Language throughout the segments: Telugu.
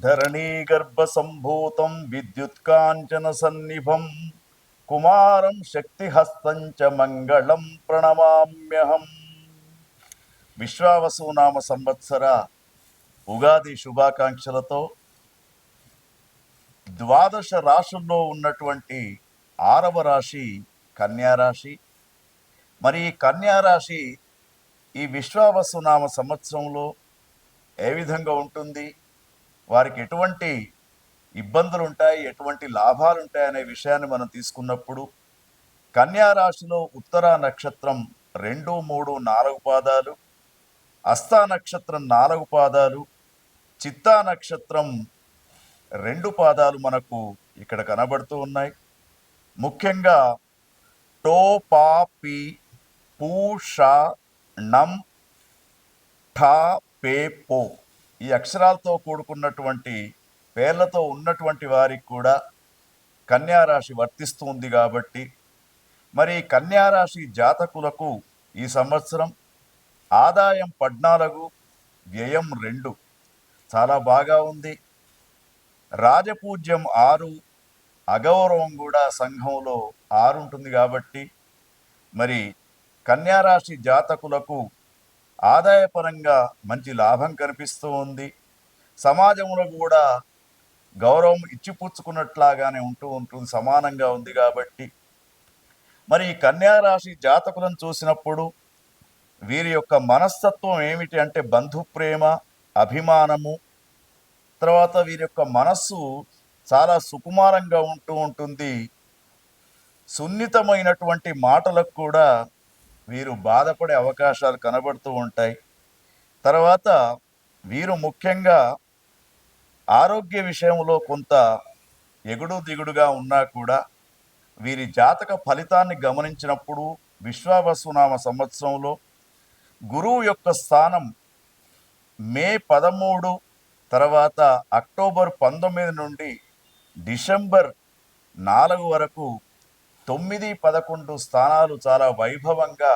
ధరణీగర్భసంభూతం విద్యుత్కాంచన సన్నిభం కుమారం శక్తిహస్తంచ మంగళం ప్రణమామ్యహం విశ్వావసునామ సంవత్సర ఉగాది శుభాకాంక్షలతో ద్వాదశ రాశుల్లో ఉన్నటువంటి ఆరవ రాశి కన్యారాశి మరి ఈ కన్యారాశి ఈ విశ్వావసునామ సంవత్సరంలో ఏ విధంగా ఉంటుంది? వారికి ఎటువంటి ఇబ్బందులు ఉంటాయి ఎటువంటి లాభాలు ఉంటాయి అనే విషయాన్ని మనం తీసుకున్నప్పుడు కన్యా రాశిలో ఉత్తర నక్షత్రం రెండు మూడు నాలుగు పాదాలు అస్తా నక్షత్రం నాలుగు పాదాలు చిత్తా నక్షత్రం రెండు పాదాలు మనకు ఇక్కడ కనబడుతూ ఉన్నాయి. ముఖ్యంగా టో పా పి పూ షా నం ఠా పే పో ఈ అక్షరాలతో కూడుకున్నటువంటి పేర్లతో ఉన్నటువంటి వారికి కూడా కన్యారాశి వర్తిస్తుంది కాబట్టి మరి కన్యారాశి జాతకులకు ఈ సంవత్సరం ఆదాయం పద్నాలుగు వ్యయం రెండు. చాలా బాగా ఉంది. రాజపూజ్యం ఆరు అగౌరవం కూడా సంఘంలో ఆరు ఉంటుంది కాబట్టి మరి కన్యారాశి జాతకులకు ఆదాయపరంగా మంచి లాభం కనిపిస్తూ ఉంది. సమాజంలో కూడా గౌరవం ఇచ్చిపుచ్చుకున్నట్లాగానే ఉంటూ ఉంటుంది సమానంగా ఉంది కాబట్టి. మరి ఈ కన్యారాశి జాతకులను చూసినప్పుడు వీరి యొక్క మనస్తత్వం ఏమిటి అంటే బంధు ప్రేమ అభిమానము. తర్వాత వీరి యొక్క మనస్సు చాలా సుకుమారంగా ఉంటూ ఉంటుంది. సున్నితమైనటువంటి మాటలకు కూడా వీరు బాధపడే అవకాశాలు కనబడుతూ ఉంటాయి. తర్వాత వీరు ముఖ్యంగా ఆరోగ్య విషయంలో కొంత ఎగుడు దిగుడుగా ఉన్నా కూడా వీరి జాతక ఫలితాన్ని గమనించినప్పుడు విశ్వావసునామ సంవత్సరంలో గురువు యొక్క స్థానం మే పదమూడు తర్వాత అక్టోబర్ పంతొమ్మిది నుండి డిసెంబర్ నాలుగు వరకు తొమ్మిది పదకొండు స్థానాలు చాలా వైభవంగా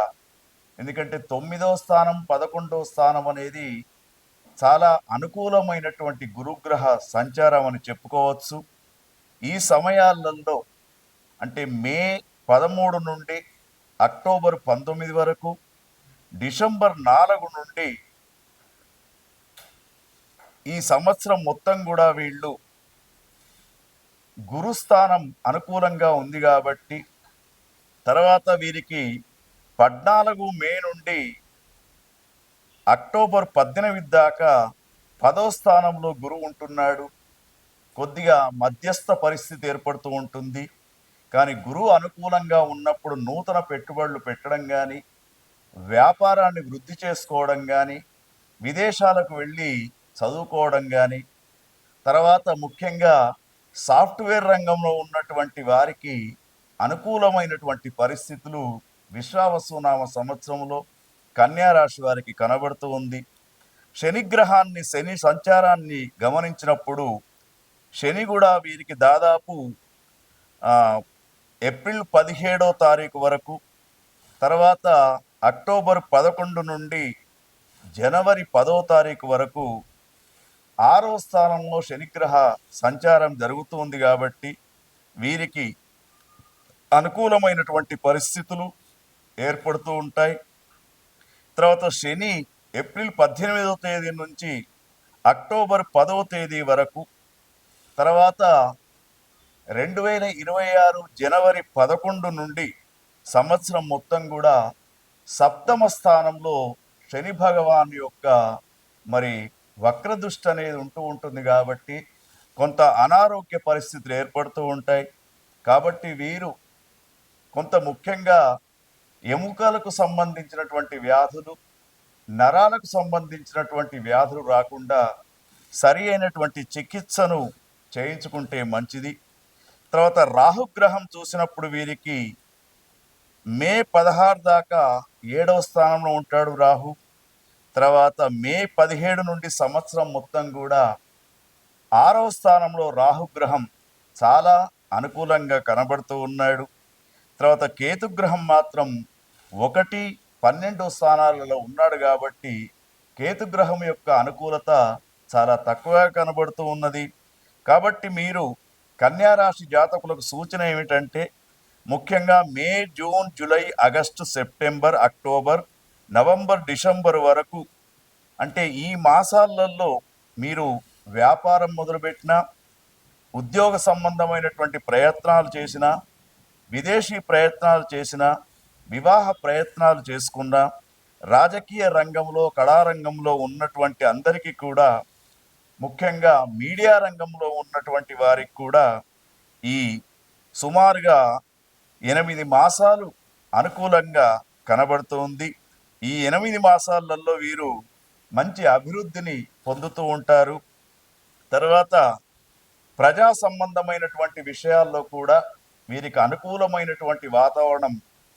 ఎందుకంటే తొమ్మిదో స్థానం పదకొండో స్థానం అనేది చాలా అనుకూలమైనటువంటి గురుగ్రహ సంచారం అని చెప్పుకోవచ్చు. ఈ సమయాలలో అంటే మే పదమూడు నుండి అక్టోబర్ పంతొమ్మిది వరకు డిసెంబర్ నాలుగు నుండి ఈ సంవత్సరం మొత్తం కూడా వీళ్ళు గురుస్థానం అనుకూలంగా ఉంది కాబట్టి తర్వాత వీరికి పద్నాలుగు మే నుండి అక్టోబర్ పద్దెనిమిది దాకా పదో స్థానంలో గురువు ఉంటున్నాడు. కొద్దిగా మధ్యస్థ పరిస్థితి ఏర్పడుతూ ఉంటుంది. కానీ గురువు అనుకూలంగా ఉన్నప్పుడు నూతన పెట్టుబడులు పెట్టడం కానీ వ్యాపారాన్ని వృద్ధి చేసుకోవడం కానీ విదేశాలకు వెళ్ళి చదువుకోవడం కానీ తర్వాత ముఖ్యంగా సాఫ్ట్వేర్ రంగంలో ఉన్నటువంటి వారికి అనుకూలమైనటువంటి పరిస్థితులు విశ్వావసునామ సంవత్సరంలో కన్యా రాశి వారికి కనబడుతూ ఉంది. శనిగ్రహాన్ని శని సంచారాన్ని గమనించినప్పుడు శని కూడా వీరికి దాదాపు ఏప్రిల్ పదిహేడో తారీఖు వరకు తర్వాత అక్టోబర్ పదకొండు నుండి జనవరి పదో తారీఖు వరకు ఆరవ స్థానంలో శనిగ్రహ సంచారం జరుగుతుంది కాబట్టి వీరికి అనుకూలమైనటువంటి పరిస్థితులు ఏర్పడుతూ ఉంటాయి. తర్వాత శని ఏప్రిల్ పద్దెనిమిదవ తేదీ నుంచి అక్టోబర్ పదవ తేదీ వరకు తర్వాత రెండు వేల ఇరవై ఆరు జనవరి పదకొండు నుండి సంవత్సరం మొత్తం కూడా సప్తమ స్థానంలో శని భగవాన్ యొక్క మరి వక్రదృష్టి అనేది ఉంటూ ఉంటుంది కాబట్టి కొంత అనారోగ్య పరిస్థితులు ఏర్పడుతూ ఉంటాయి. కాబట్టి వీరు కొంత ముఖ్యంగా ఎముకలకు సంబంధించినటువంటి వ్యాధులు నరాలకు సంబంధించినటువంటి వ్యాధులు రాకుండా సరి అయినటువంటి చికిత్సను చేయించుకుంటే మంచిది. తర్వాత రాహుగ్రహం చూసినప్పుడు వీరికి మే పదహారు దాకా ఏడవ స్థానంలో ఉంటాడు రాహు. తర్వాత మే పదిహేడు నుండి సంవత్సరం మొత్తం కూడా ఆరవ స్థానంలో రాహుగ్రహం చాలా అనుకూలంగా కనబడుతూ ఉన్నాడు. తర్వాత కేతుగ్రహం మాత్రం ఒకటి పన్నెండో స్థానాలలో ఉన్నాడు కాబట్టి కేతుగ్రహం యొక్క అనుకూలత చాలా తక్కువగా కనబడుతూ ఉన్నది. కాబట్టి మీరు కన్యా రాశి జాతకులకు సూచన ఏమిటంటే ముఖ్యంగా May June July August September October November December వరకు అంటే ఈ మాసాలలో మీరు వ్యాపారం మొదలుపెట్టినా ఉద్యోగ సంబంధమైనటువంటి ప్రయత్నాలు చేసిన విదేశీ ప్రయత్నాలు చేసిన వివాహ ప్రయత్నాలు చేసుకున్న రాజకీయ రంగంలో కళారంగంలో ఉన్నటువంటి అందరికీ కూడా ముఖ్యంగా మీడియా రంగంలో ఉన్నటువంటి వారికి కూడా ఈ సుమారుగా ఎనిమిది మాసాలు అనుకూలంగా కనబడుతోంది. ఈ ఎనిమిది మాసాలలో వీరు మంచి అభివృద్ధిని పొందుతూ ఉంటారు. తర్వాత ప్రజా సంబంధమైనటువంటి విషయాల్లో కూడా వీరికి అనుకూలమైనటువంటి వాతావరణం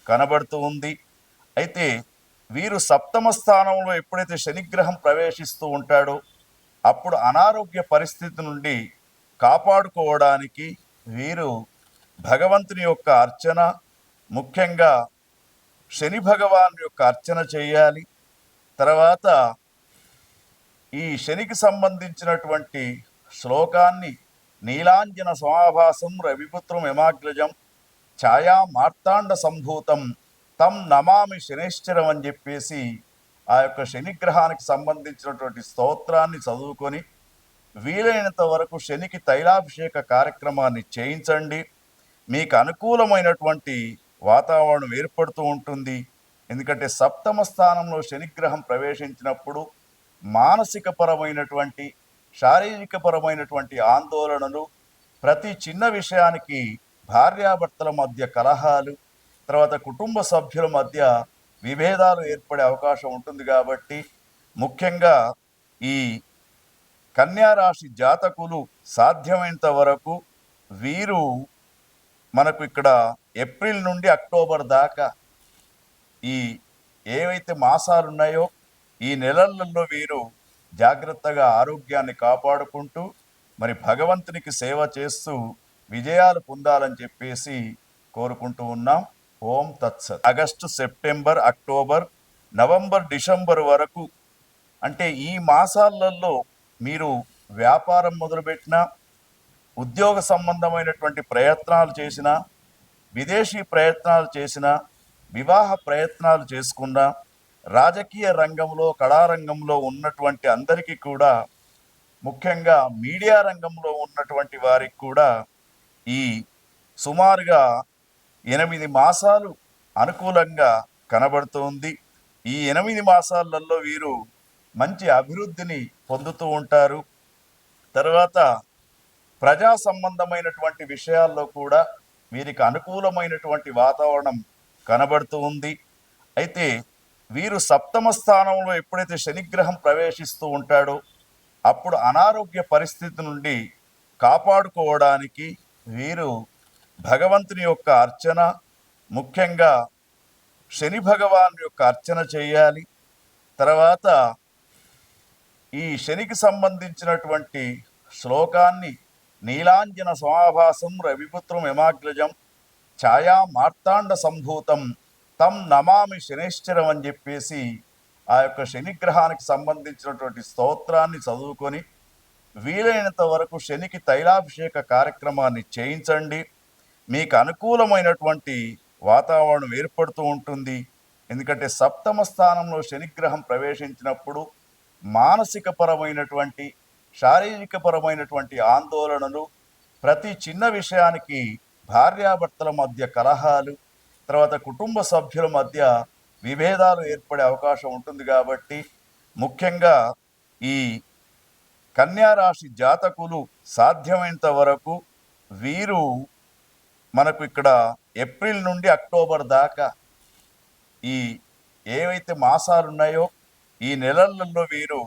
కనబడుతూ ఉంది. అయితే వీరు సప్తమ స్థానంలో ఎప్పుడైతే శనిగ్రహం ప్రవేశిస్తూ ఉంటాడో అప్పుడు అనారోగ్య పరిస్థితి నుండి కాపాడుకోవడానికి వీరు భగవంతుని యొక్క అర్చన ముఖ్యంగా శని భగవాన్ యొక్క అర్చన చేయాలి. తర్వాత ఈ శనికి సంబంధించినటువంటి శ్లోకాన్ని నీలాంజన సమాభాసం రవిపుత్రం యమాగ్రజం ఛాయా మార్తాండ సంభూతం తం నమామి శనిశ్చరం అని చెప్పేసి ఆ యొక్క శనిగ్రహానికి సంబంధించినటువంటి స్తోత్రాన్ని చదువుకొని వీలైనంత వరకు శనికి తైలాభిషేక కార్యక్రమాన్ని చేయించండి. మీకు అనుకూలమైనటువంటి వాతావరణం ఏర్పడుతూ ఉంటుంది. ఎందుకంటే సప్తమ స్థానంలో శనిగ్రహం ప్రవేశించినప్పుడు మానసిక పరమైనటువంటి శారీరక పరమైనటువంటి ఆందోళనలు ప్రతి చిన్న విషయానికి భార్యాభర్తల మధ్య కలహాలు తర్వాత కుటుంబ సభ్యుల మధ్య విభేదాలు ఏర్పడే అవకాశం ఉంటుంది కాబట్టి ముఖ్యంగా ఈ కన్యారాశి జాతకులు సాధ్యమైనంత వరకు వీరు మనకు ఇక్కడ ఏప్రిల్ నుండి అక్టోబర్ దాకా ఈ ఏవైతే మాసాలు ఉన్నాయో ఈ నెలలలో వీరు జాగ్రత్తగా ఆరోగ్యాన్ని కాపాడుకుంటూ మరి భగవంతునికి సేవ చేస్తూ విజయాలు పొందాలని చెప్పేసి కోరుకుంటూ ఉన్నాం. ఓం తత్సత్. August September October November December వరకు అంటే ఈ మాసాలలో మీరు వ్యాపారం మొదలుపెట్టినా ఉద్యోగ సంబంధమైనటువంటి ప్రయత్నాలు చేసిన విదేశీ ప్రయత్నాలు చేసిన వివాహ ప్రయత్నాలు చేసుకున్న రాజకీయ రంగంలో కళారంగంలో ఉన్నటువంటి అందరికీ కూడా ముఖ్యంగా మీడియా రంగంలో ఉన్నటువంటి వారికి కూడా ఈ సుమారుగా ఎనిమిది మాసాలు అనుకూలంగా కనబడుతుంది. ఈ ఎనిమిది మాసాలలో వీరు మంచి అభివృద్ధిని పొందుతూ ఉంటారు. తర్వాత ప్రజా సంబంధమైనటువంటి విషయాల్లో కూడా వీరికి అనుకూలమైనటువంటి వాతావరణం కనబడుతూ ఉంది. అయితే వీరు సప్తమ స్థానంలో ఎప్పుడైతే శనిగ్రహం ప్రవేశిస్తూ ఉంటాడో అప్పుడు అనారోగ్య పరిస్థితి నుండి కాపాడుకోవడానికి వీరు భగవంతుని యొక్క అర్చన ముఖ్యంగా శని భగవాన్ యొక్క అర్చన చేయాలి. తర్వాత ఈ శనికి సంబంధించినటువంటి శ్లోకాన్ని నీలాంజన సమాభాసం రవిపుత్రం యమాగ్రజం ఛాయా మార్తాండ సంభూతం తం నమామి శనిశ్చరం అని చెప్పేసి ఆ యొక్క శనిగ్రహానికి సంబంధించినటువంటి స్తోత్రాన్ని చదువుకొని వీలైనంత వరకు శనికి తైలాభిషేక కార్యక్రమాన్ని చేయించండి. మీకు అనుకూలమైనటువంటి వాతావరణం ఏర్పడుతూ ఉంటుంది. ఎందుకంటే సప్తమ స్థానంలో శనిగ్రహం ప్రవేశించినప్పుడు మానసిక పరమైనటువంటి శారీరక పరమైనటువంటి ఆందోళనలు ప్రతి చిన్న విషయానికి భార్యాభర్తల మధ్య కలహాలు తర్వాత కుటుంబ సభ్యుల మధ్య విభేదాలు ఏర్పడే అవకాశం ఉంటుంది కాబట్టి ముఖ్యంగా ఈ కన్యారాశి జాతకులు సాధ్యమైనంత వరకు వీరు మనకు ఇక్కడ ఏప్రిల్ నుండి అక్టోబర్ దాకా ఈ ఏవైతే మాసాలు ఉన్నాయో ఈ నెలలలో వీరు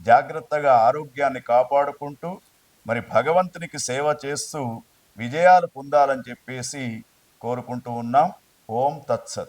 జాగ్రత్తగా ఆరోగ్యాన్ని కాపాడుకుంటూ మరి భగవంతునికి సేవ చేస్తూ విజయాలు పొందాలని చెప్పేసి కోరుకుంటూ ఉన్నాం. ఓం తత్సత్.